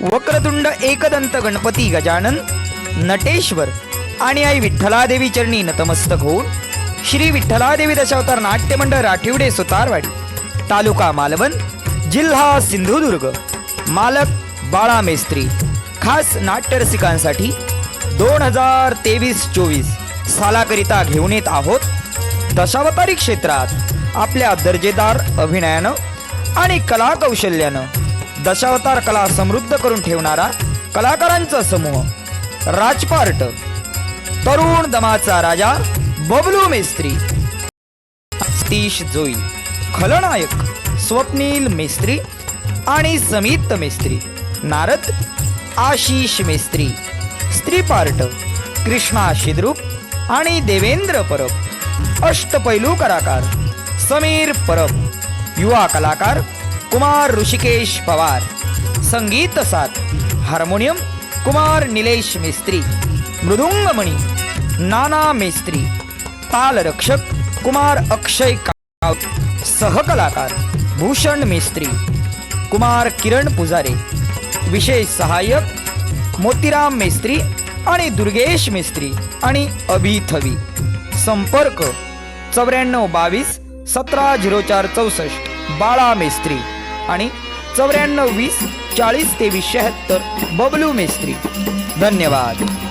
वक्रतुंड एकदंत गणपती गजानन नटेश्वर आणि आई विठ्ठलादेवी चरणी नतमस्तक होऊन श्री विठ्ठलादेवी दशावतार नाट्यमंडळ राठिवडे सुतारवाडी तालुका मालवण जिल्हा सिंधुदुर्ग मालक बाळा मेस्त्री खास नाट्यरसिकांसाठी दोन हजार तेवीस चोवीस सालाकरिता घेऊन येत आहोत दशावतारी क्षेत्रात आपल्या दर्जेदार अभिनयानं आणि कलाकौशल्यानं दशावतार कला समृद्ध करून ठेवणारा कलाकारांचा समूह. राजपार्ट तरुण दमाचा राजा बबलू मेस्त्री. सतीश जोई. खलनायक स्वप्नील मेस्त्री आणि समित मेस्त्री. नारद आशिष मेस्त्री. स्त्री पार्ट कृष्णा शिद्रूप आणि देवेंद्र परब. अष्टपैलू कलाकार समीर परब. युवा कलाकार कुमार ऋषिकेश पवार. संगीत साथ. हार्मोनियम कुमार निलेश मेस्त्री. मृदुंगमणी नाना मेस्त्री. तालरक्षक कुमार अक्षय काव. सहकलाकार भूषण मेस्त्री. कुमार किरण पुजारे. विशेष सहाय्यक मोतीराम मेस्त्री आणि दुर्गेश मिस्त्री आणि अभिथवी संपर्क चौऱ्याण्णव बावीस सतरा झिरो चार चौसष्ट बाळा मेस्त्री. आणि चौऱ्याण्णव वीस चाळीस तेवीस शहात्तर बबलू मेस्त्री. धन्यवाद.